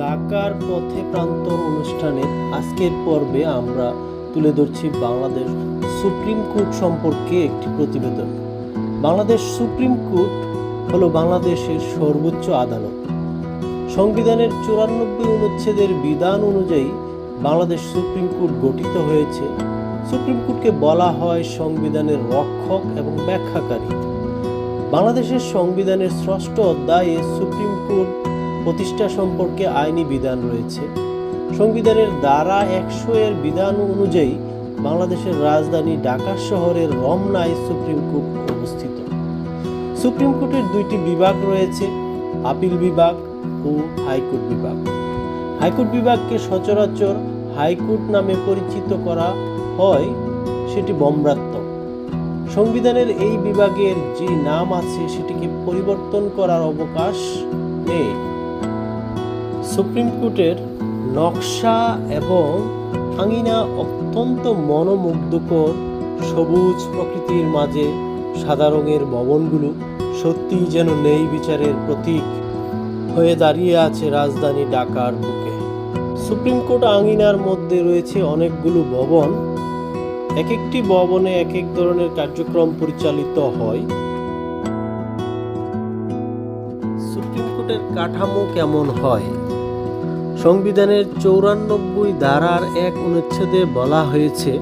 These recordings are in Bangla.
ঢাকার পথে প্রান্তর অনুষ্ঠানের আজকের পর্বে আমরা তুলে ধরছি বাংলাদেশ সুপ্রিম কোর্ট সম্পর্কে একটি প্রতিবেদন। বাংলাদেশ সুপ্রিম কোর্ট হলো বাংলাদেশের সর্বোচ্চ আদালত। সংবিধানের চুরানব্বই অনুচ্ছেদের বিধান অনুযায়ী বাংলাদেশ সুপ্রিম কোর্ট গঠিত হয়েছে। সুপ্রিম কোর্টকে বলা হয় সংবিধানের রক্ষক এবং ব্যাখ্যাকারী। বাংলাদেশের সংবিধানের ষষ্ঠ অধ্যায়ে সুপ্রিম কোর্ট প্রতিষ্ঠা সম্পর্কে আইনি বিধান রয়েছে। সংবিধানের দ্বারা একশো এর বিধান অনুযায়ী বাংলাদেশের রাজধানী ঢাকা শহরের রমনায় সুপ্রিম কোর্ট অবস্থিত। সুপ্রিম কোর্টের দুইটি বিভাগ রয়েছে, আপিল বিভাগ ও হাইকোর্ট বিভাগ। হাইকোর্ট বিভাগকে সচরাচর হাইকোর্ট নামে পরিচিত করা হয়, সেটি বম্রাত্মক সংবিধানের এই বিভাগের যে নাম আছে, সেটিকে পরিবর্তন করার অবকাশ নেই। সুপ্রিম কোর্টের নকশা এবং আঙিনা অত্যন্ত মনোমুগ্ধকর সবুজ প্রকৃতির মাঝে সাদা রঙের ভবনগুলো সত্যিই যেন নেই বিচারের প্রতীক হয়ে দাঁড়িয়ে আছে রাজধানী ঢাকার বুকে। সুপ্রিম কোর্ট আঙিনার মধ্যে রয়েছে অনেকগুলো ভবন। এক একটি ভবনে এক এক ধরনের কার্যক্রম পরিচালিত হয়। সুপ্রিম কোর্টের কাঠামো কেমন হয়? সংবিধানের চৌরানব্বই ধারার এক অনুচ্ছেদে বলা হয়েছে,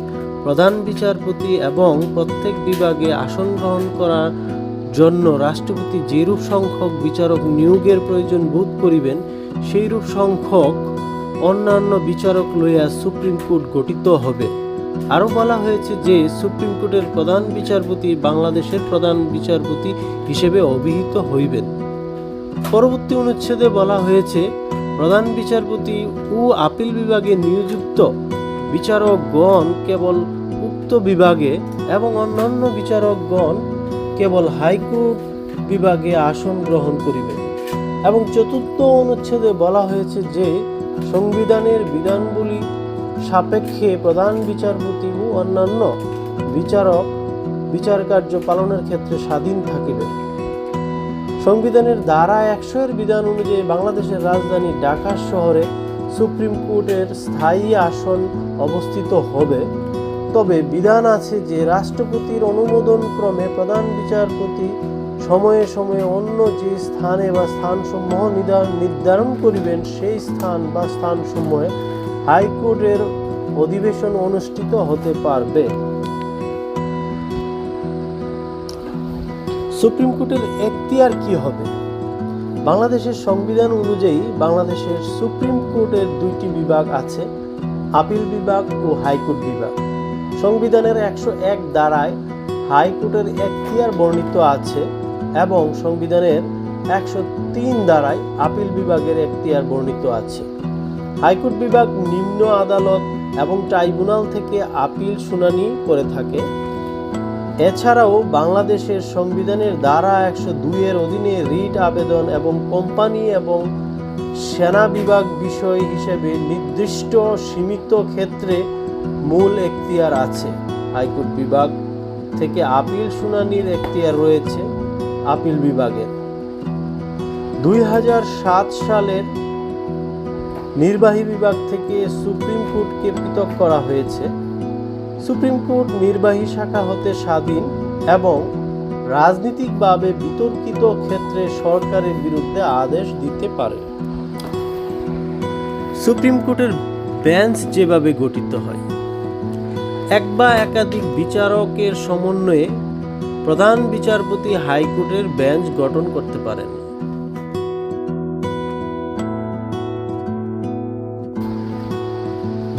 প্রধান বিচারপতি এবং প্রত্যেক বিভাগে আসন গ্রহণ করার জন্য রাষ্ট্রপতি যেরূপ সংখ্যক বিচারক নিয়োগের প্রয়োজন বোধ করিবেন, সেইরূপ সংখ্যক অন্যান্য বিচারক লইয়া সুপ্রিম কোর্ট গঠিত হবে। আরও বলা হয়েছে যে, সুপ্রিম কোর্টের প্রধান বিচারপতি বাংলাদেশের প্রধান বিচারপতি হিসেবে অভিহিত হইবেন। পরবর্তী অনুচ্ছেদে বলা হয়েছে প্রধান বিচারপতি ও আপিল বিভাগে নিয়োজিত বিচারকগণ কেবল উক্ত বিভাগে এবং অন্যান্য বিচারকগণ কেবল হাইকোর্ট বিভাগে আসন গ্রহণ করিবে। এবং চতুর্থ অনুচ্ছেদে বলা হয়েছে যে, সংবিধানের বিধানগুলি সাপেক্ষে প্রধান বিচারপতি ও অন্যান্য বিচারক বিচার কার্য পালনের ক্ষেত্রে স্বাধীন থাকিবে। সংবিধানের ধারা একশো এর বিধান অনুযায়ী বাংলাদেশের রাজধানী ঢাকা শহরে সুপ্রিম কোর্টের স্থায়ী আসন অবস্থিত হবে। তবে বিধান আছে যে রাষ্ট্রপতির অনুমোদন ক্রমে প্রধান বিচারপতি সময়ে সময়ে অন্য যে স্থানে বা স্থানসমূহ নির্ধারণ নির্ধারণ করিবেন, সেই স্থান বা স্থানসমূহে হাইকোর্টের অধিবেশন অনুষ্ঠিত হতে পারবে। সুপ্রিম কোর্টের এখতিয়ার কি হবে? বাংলাদেশের সংবিধান অনুযায়ী বাংলাদেশের সুপ্রিম কোর্টের দুইটি বিভাগ আছে, আপিল বিভাগ ও হাইকোর্ট বিভাগ। সংবিধানের একশো এক দ্বারায় হাইকোর্টের এখতিয়ার বর্ণিত আছে এবং সংবিধানের একশো তিন দ্বারায় আপিল বিভাগের এখতিয়ার বর্ণিত আছে। হাইকোর্ট বিভাগ নিম্ন আদালত এবং ট্রাইব্যুনাল থেকে আপিল শুনানি করে থাকে। এছাড়াও বাংলাদেশের সংবিধানের ধারা একশো দুইয়ের অধীনে রিট আবেদন এবং কোম্পানি এবং সেনা বিভাগ বিষয় হিসেবে নির্দিষ্ট সীমিত ক্ষেত্রে মূল এখতিয়ার আছে। হাইকোর্ট বিভাগ থেকে আপিল শুনানির এখতিয়ার রয়েছে আপিল বিভাগের। দুই হাজার সাত সালের নির্বাহী বিভাগ থেকে সুপ্রিম কোর্টকে পৃথক করা হয়েছে। সুপ্রিম কোর্ট নির্বাহী শাখা হতে স্বাধীন এবং রাজনৈতিকভাবে বিতর্কিত ক্ষেত্রে সরকারের বিরুদ্ধে আদেশ দিতে পারে। সুপ্রিম কোর্টের বেঞ্চ যেভাবে গঠিত হয়, এক বা একাধিক বিচারকের সমন্বয়ে প্রধান বিচারপতি হাইকোর্টের বেঞ্চ গঠন করতে পারেন।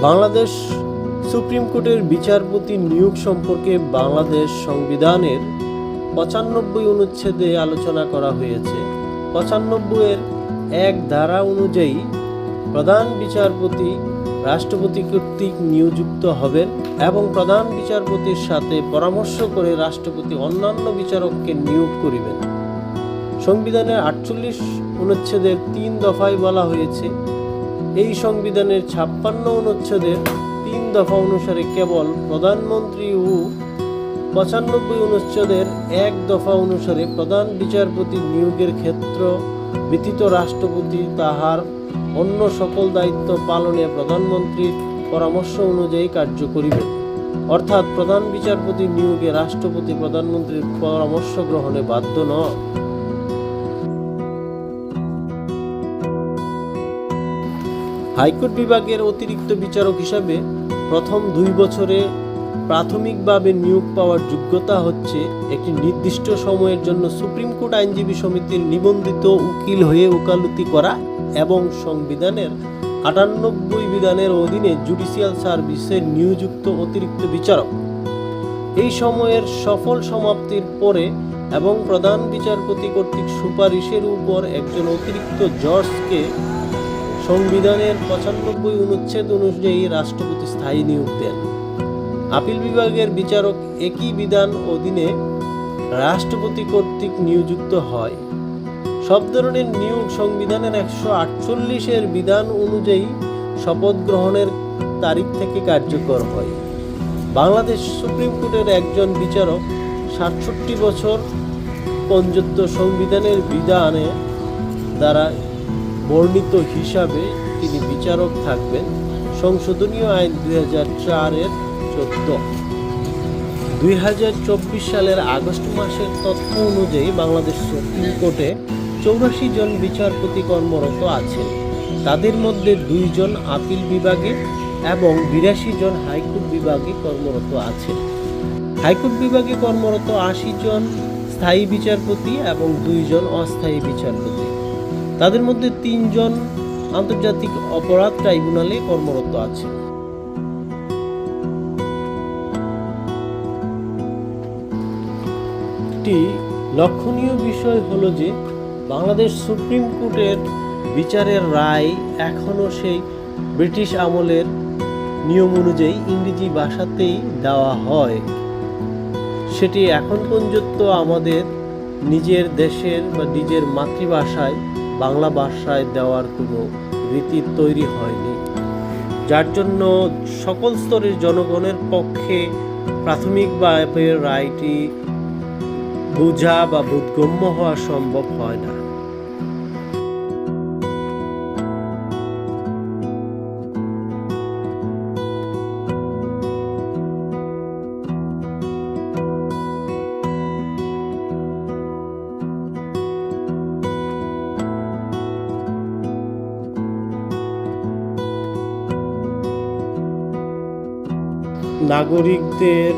বাংলাদেশ সুপ্রিম কোর্টের বিচারপতি নিয়োগ সম্পর্কে বাংলাদেশ সংবিধানের পঁচানব্বই অনুচ্ছেদে আলোচনা করা হয়েছে। পঁচানব্বইয়ের এক ধারা অনুযায়ী প্রধান বিচারপতি রাষ্ট্রপতি কর্তৃক নিয়োজিত হবেন এবং প্রধান বিচারপতির সাথে পরামর্শ করে রাষ্ট্রপতি অন্যান্য বিচারককে নিয়োগ করিবেন। সংবিধানের আটচল্লিশ অনুচ্ছেদের তিন দফায় বলা হয়েছে, এই সংবিধানের ছাপ্পান্ন অনুচ্ছেদের তিন দফা অনুসারে কেবল প্রধানমন্ত্রী ও পঁচানব্বই অনুচ্ছেদের এক দফা অনুসারে প্রধান বিচারপতি নিয়োগের ক্ষেত্র ব্যতীত রাষ্ট্রপতি তাহার অন্য সকল দায়িত্ব পালনে প্রধানমন্ত্রীর পরামর্শ অনুযায়ী কার্য করিবেন অর্থাৎ প্রধান বিচারপতি নিয়োগে রাষ্ট্রপতি প্রধানমন্ত্রীর পরামর্শ গ্রহণে বাধ্য নয়। হাইকোর্ট বিভাগের অতিরিক্ত বিচারক হিসাবে প্রথম দুই বছরে প্রাথমিকভাবে নিয়োগ পাওয়ার যোগ্যতা হচ্ছে একটি নির্দিষ্ট সময়ের জন্য সুপ্রিম কোর্ট আইনজীবী সমিতির নিবন্ধিত উকিল হয়ে ওকালতি করা এবং সংবিধানের আটানব্বই বিধানের অধীনে জুডিশিয়াল সার্ভিসে নিয়োযুক্ত অতিরিক্ত বিচারক। এই সময়ের সফল সমাপ্তির পরে এবং প্রধান বিচারপতি কর্তৃক সুপারিশের উপর একজন অতিরিক্ত জজকে সংবিধানের পঁচানব্বই অনুচ্ছেদ অনুযায়ী রাষ্ট্রপতি স্থায়ী নিয়োগ দেন। আপিল বিভাগের বিচারক একই বিধান অধীনে রাষ্ট্রপতি কর্তৃক নিয়োজিত হয়। সব ধরনের নিয়োগ সংবিধানের একশো আটচল্লিশের বিধান অনুযায়ী শপথ গ্রহণের তারিখ থেকে কার্যকর হয়। বাংলাদেশ সুপ্রিম কোর্টের একজন বিচারক সাতষট্টি বছর পর্যন্ত সংবিধানের বিধানে দ্বারা বর্ণিত হিসাবে তিনি বিচারক থাকবেন। সংশোধনীয় আইন দুই হাজার চারের চোদ্দ। দুই হাজার চব্বিশ সালের আগস্ট মাসের তথ্য অনুযায়ী বাংলাদেশ সুপ্রিম কোর্টে চৌরাশি জন বিচারপতি কর্মরত আছেন। তাদের মধ্যে দুইজন আপিল বিভাগে এবং বিরাশি জন হাইকোর্ট বিভাগে কর্মরত আছেন। হাইকোর্ট বিভাগে কর্মরত আশি জন স্থায়ী বিচারপতি এবং দুইজন অস্থায়ী বিচারপতি। তাদের মধ্যে তিনজন আন্তর্জাতিক অপরাধ ট্রাইব্যুনালে কর্মরত আছে। একটি লক্ষণীয় বিষয় হলো যে, বাংলাদেশ সুপ্রিম কোর্টের বিচারের রায় এখনও সেই ব্রিটিশ আমলের নিয়ম অনুযায়ী ইংরেজি ভাষাতেই দেওয়া হয়। সেটি এখন পর্যন্ত আমাদের নিজের দেশের বা নিজের মাতৃভাষায় বাংলা ভাষায় দেওয়ার কোনো রীতি তৈরি হয়নি। যার জন্য সকল স্তরের জনগণের পক্ষে প্রাথমিক প্রাথমিকভাবে রায়টি বোঝা বা বোধগম্য হওয়া সম্ভব হয় না। নাগরিকদের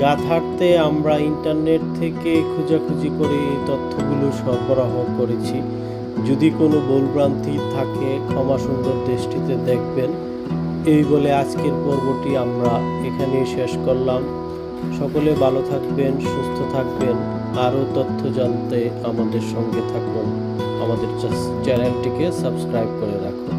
গাথার্থে আমরা ইন্টারনেট থেকে খোঁজাখুঁজি করে তথ্যগুলো সরবরাহ করেছি। যদি কোনো ভুলভ্রান্তি থাকে, ক্ষমা সুন্দর দৃষ্টিতে দেখবেন। এই বলে আজকের পর্বটি আমরা এখানে শেষ করলাম। সকলে ভালো থাকবেন, সুস্থ থাকবেন। আরও তথ্য জানতে আমাদের সঙ্গে থাকুন। আমাদের চ্যানেলটিকে সাবস্ক্রাইব করে রাখুন।